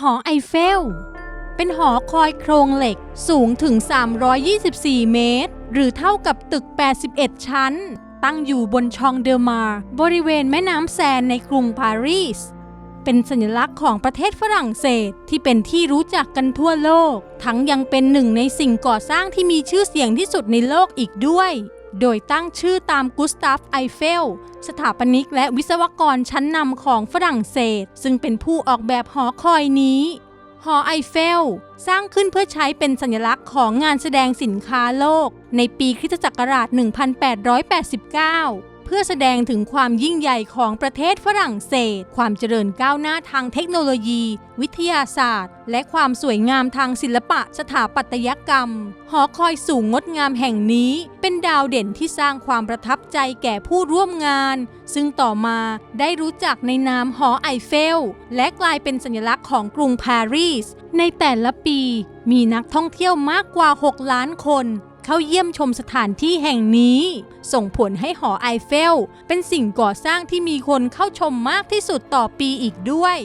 หอไอเฟล เป็นหอคอยโครงเหล็กสูงถึง 324 เมตร หรือเท่ากับตึก 81 ชั้น ตั้งอยู่บนชองเดอมาร์บริเวณแม่น้ำแซนในกรุงปารีส เป็นสัญลักษณ์ของประเทศฝรั่งเศสที่เป็นที่รู้จักกันทั่วโลก ทั้งยังเป็นหนึ่งในสิ่งก่อสร้างที่มีชื่อเสียงที่สุดในโลกอีกด้วย โดยตั้งชื่อตามกุสตาฟไอเฟล สถาปนิกและวิศวกรชั้นนำของฝรั่งเศส ซึ่งเป็นผู้ออกแบบหอคอยนี้ หอไอเฟล สร้างขึ้นเพื่อใช้เป็นสัญลักษณ์ของงานแสดงสินค้าโลก ในปีคริสตศักราช 1889 เพื่อแสดงถึงความยิ่งใหญ่ของประเทศฝรั่งเศส ความเจริญก้าวหน้าทางเทคโนโลยี วิทยาศาสตร์ และความสวยงามทางศิลปะสถาปัตยกรรม หอคอยสูงงดงามแห่งนี้ เป็นดาวเด่นที่สร้างความประทับใจแก่ผู้ร่วมงาน ซึ่งต่อมาได้รู้จักในนามหอไอเฟล และกลายเป็นสัญลักษณ์ของกรุงปารีส ในแต่ละปีมีนักท่องเที่ยวมากกว่า 6 ล้านคน เข้าเยี่ยมชมสถานที่แห่งนี้ ส่งผลให้หอไอเฟล เป็นสิ่งก่อสร้างที่มีคนเข้าชมมากที่สุดต่อปีอีกด้วย